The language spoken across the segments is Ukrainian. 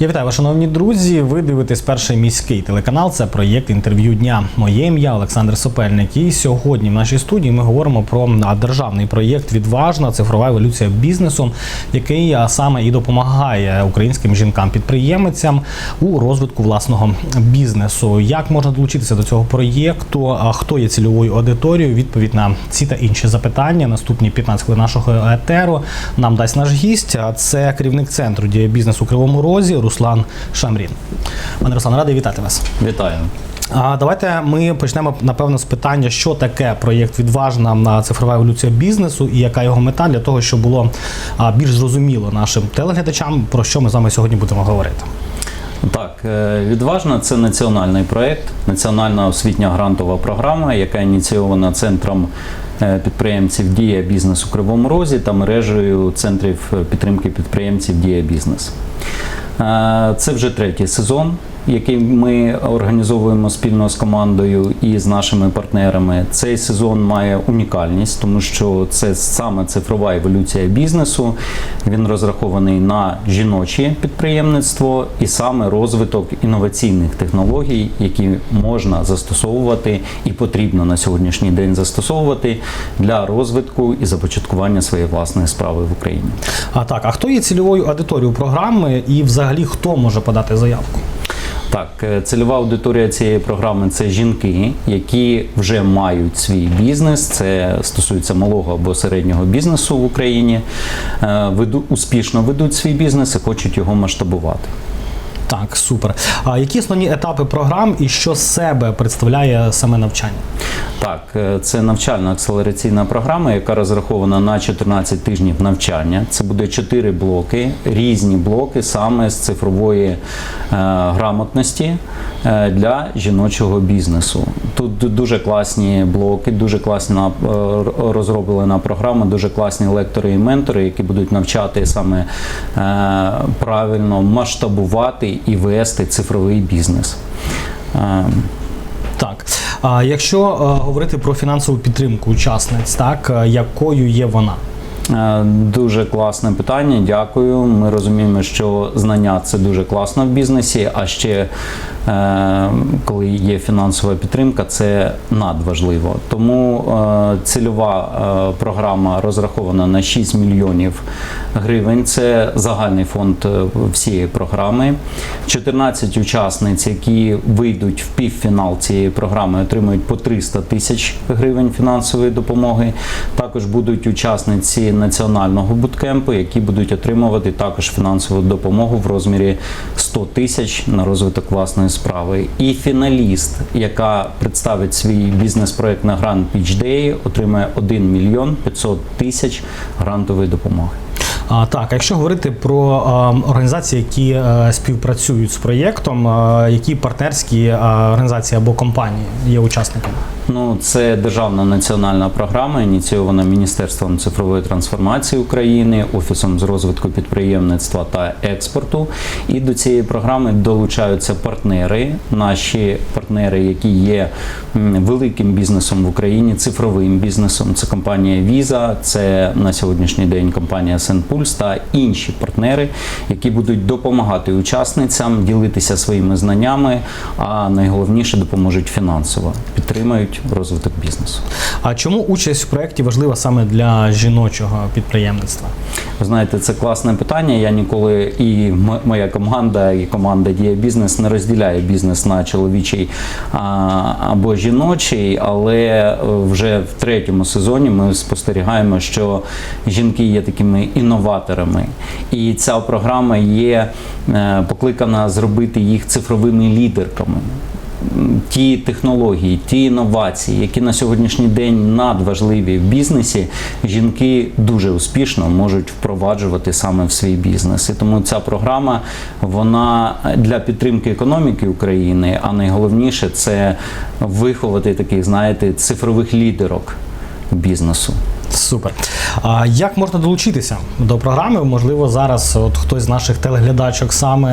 Я вітаю вас, шановні друзі. Ви дивитесь перший міський телеканал. Це проєкт інтерв'ю дня. Моє ім'я Олександр Сопельник. І сьогодні в нашій студії ми говоримо про державний проєкт Відважна цифрова еволюція бізнесу, який саме і допомагає українським жінкам-підприємцям у розвитку власного бізнесу. Як можна долучитися до цього проєкту? Хто є цільовою аудиторією? Відповідь на ці та інші запитання. Наступні 15 хвилин нашого етеру нам дасть наш гість. Це керівник центру діє бізнес у Кривому Розі Руслан Шамрін. Пане Руслан, радий вітати вас. Вітаю. А давайте ми почнемо напевно з питання, що таке проєкт відважна на цифрова еволюція бізнесу і яка його мета для того, щоб було більш зрозуміло нашим телеглядачам, про що ми з вами сьогодні будемо говорити. Так, е, відважна це національний проєкт, національна освітня грантова програма, яка ініційована центром е, підприємців Дія бізнес у Кривому Розі та мережею центрів підтримки підприємців Дія бізнес. Е, Це вже третій сезон, який ми організовуємо спільно з командою і з нашими партнерами. Цей сезон має унікальність, тому що це саме цифрова еволюція бізнесу. Він розрахований на жіноче підприємництво і саме розвиток інноваційних технологій, які можна застосовувати і потрібно на сьогоднішній день застосовувати для розвитку і започаткування своєї власної справи в Україні. А так, а хто є цільовою аудиторією програми і взагалі хто може подати заявку? Так, е, цільова аудиторія цієї програми це жінки, які вже мають свій бізнес. Це стосується малого або середнього бізнесу в Україні. е, успішно ведуть свій бізнес і хочуть його масштабувати. Так, супер. А які основні етапи програм і що себе представляє саме навчання? Так, е, це навчальна акселераційна програма, яка розрахована на 14 тижнів навчання. Це буде 4 блоки, різні блоки саме з цифрової е, грамотності е, для жіночого бізнесу. Тут дуже класні блоки, дуже класна е, розроблена програма, дуже класні лектори і ментори, які будуть навчати саме е, правильно масштабувати і вести цифровий бізнес. Е, Так. А якщо е, говорити про фінансову підтримку учасниць, так е, якою є вона? Е, Дуже класне питання, дякую. Ми розуміємо, що знання це дуже класно в бізнесі, а ще коли є фінансова підтримка, це надважливо. Тому е, цільова е, програма розрахована на 6 мільйонів гривень. Це загальний фонд е, всієї програми. 14 учасниць, які вийдуть в півфінал цієї програми, отримують по 300 тисяч гривень фінансової допомоги. Також будуть учасниці національного буткемпу, які будуть отримувати також фінансову допомогу в розмірі 100 тисяч на розвиток власної справи. І фіналіст, яка представить свій бізнес-проект на грант Day, отримає 1 мільйон 500 тисяч грантової допомоги. А, так, а якщо говорити про а, організації, які а, співпрацюють з проєктом, е, які партнерські а, організації або компанії є учасниками? Ну, це державна національна програма, ініційована Міністерством цифрової трансформації України, Офісом з розвитку підприємництва та експорту. І до цієї програми долучаються партнери, наші партнери, які є великим бізнесом в Україні, цифровим бізнесом. Це компанія Visa, це на сьогоднішній день компанія Сенпульс та інші партнери, які будуть допомагати учасницям ділитися своїми знаннями, а найголовніше допоможуть фінансово, підтримають розвиток бізнесу. А чому участь в проєкті важлива саме для жіночого підприємництва? Ви знаєте, це класне питання. Я ніколи і моя команда, і команда Дія Бізнес не розділяє бізнес на чоловічий або жіночий, але е, вже в третьому сезоні ми спостерігаємо, що жінки є такими інноваторами, і ця програма є е, покликана зробити їх цифровими лідерками. Ті технології, ті інновації, які на сьогоднішній день надважливі в бізнесі, жінки дуже успішно можуть впроваджувати саме в свій бізнес. І тому ця програма вона для підтримки економіки України, а найголовніше це виховати таких, знаєте, цифрових лідерок бізнесу. Супер. А як можна долучитися до програми? Можливо, зараз от хтось з наших телеглядачок саме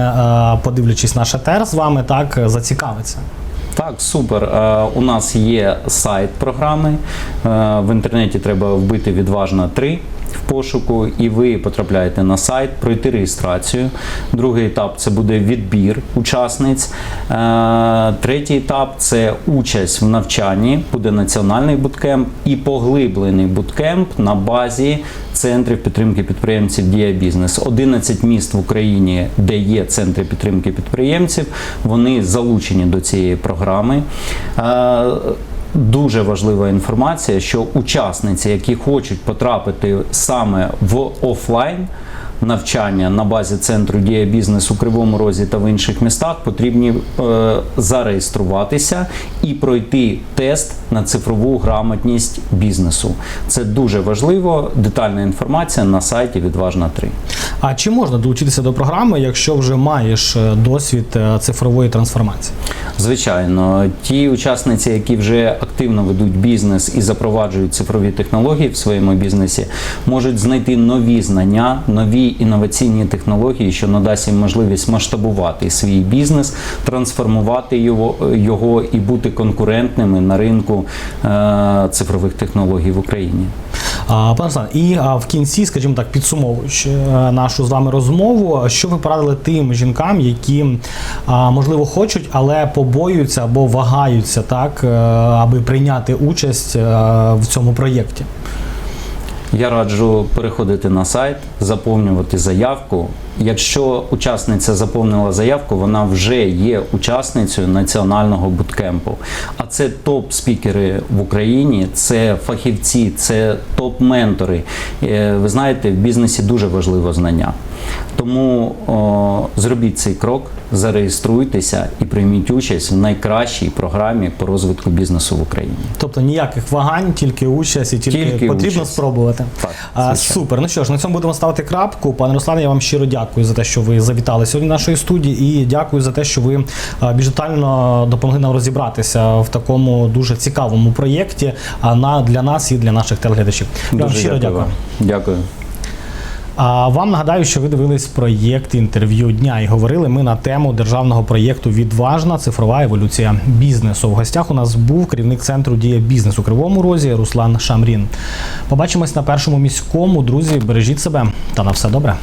е, подивлячись наше ТЕР з вами, так зацікавиться. Так, супер. Е, У нас є сайт програми. Е, В інтернеті треба вбити відважна 3. В пошуку, і ви потрапляєте на сайт, пройти реєстрацію. Другий етап це буде відбір учасниць. Е, Третій етап це участь в навчанні, буде національний буткемп і поглиблений буткемп на базі центрів підтримки підприємців Дія Бізнес. 11 міст в Україні, де є центри підтримки підприємців, вони залучені до цієї програми. Дуже важлива інформація, що учасниці, які хочуть потрапити саме в офлайн навчання на базі центру Дія Бізнес у Кривому Розі та в інших містах, потрібні е, зареєструватися і пройти тест на цифрову грамотність бізнесу. Це дуже важливо. Детальна інформація на сайті Відважна 3. А чи можна долучитися до програми, якщо вже маєш е, досвід е, цифрової трансформації? Звичайно, ті учасниці, які вже активно ведуть бізнес і запроваджують цифрові технології в своєму бізнесі, можуть знайти нові знання, нові інноваційні технології, що надасть їм можливість масштабувати свій бізнес, трансформувати його, його і бути конкурентними на ринку е, цифрових технологій в Україні. Пане Руслан, і в кінці, скажімо так, підсумовуючи е, нашу з вами розмову, що ви порадили тим жінкам, які можливо хочуть, але побоюються або вагаються так, е, аби прийняти участь е, в цьому проєкті? Я раджу переходити на сайт, заповнювати заявку. Якщо учасниця заповнила заявку, вона вже є учасницею національного буткемпу. А це топ-спікери в Україні, це фахівці, це топ-ментори. Е, Ви знаєте, в бізнесі дуже важливо знання. Тому о, зробіть цей крок, зареєструйтеся і прийміть участь в найкращій програмі по розвитку бізнесу в Україні. Тобто ніяких вагань, тільки участь і тільки, Тільки потрібно участь. спробувати. Так, а, супер. Ну що ж, на цьому будемо ставити крапку. Пане Руслане, я вам щиро дякую за те, що ви завітали сьогодні в нашої студії, і дякую за те, що ви більш детально допомогли нам розібратися в такому дуже цікавому проєкті на для нас і для наших телеглядачів. Я вам щиро дякую. Дякую. А вам нагадаю, що ви дивились проєкт інтерв'ю дня і говорили ми на тему державного проєкту Відважна цифрова еволюція бізнесу. В гостях у нас був керівник центру дія бізнес у Кривому Розі Руслан Шамрін. Побачимось на першому міському. Друзі, бережіть себе та на все добре.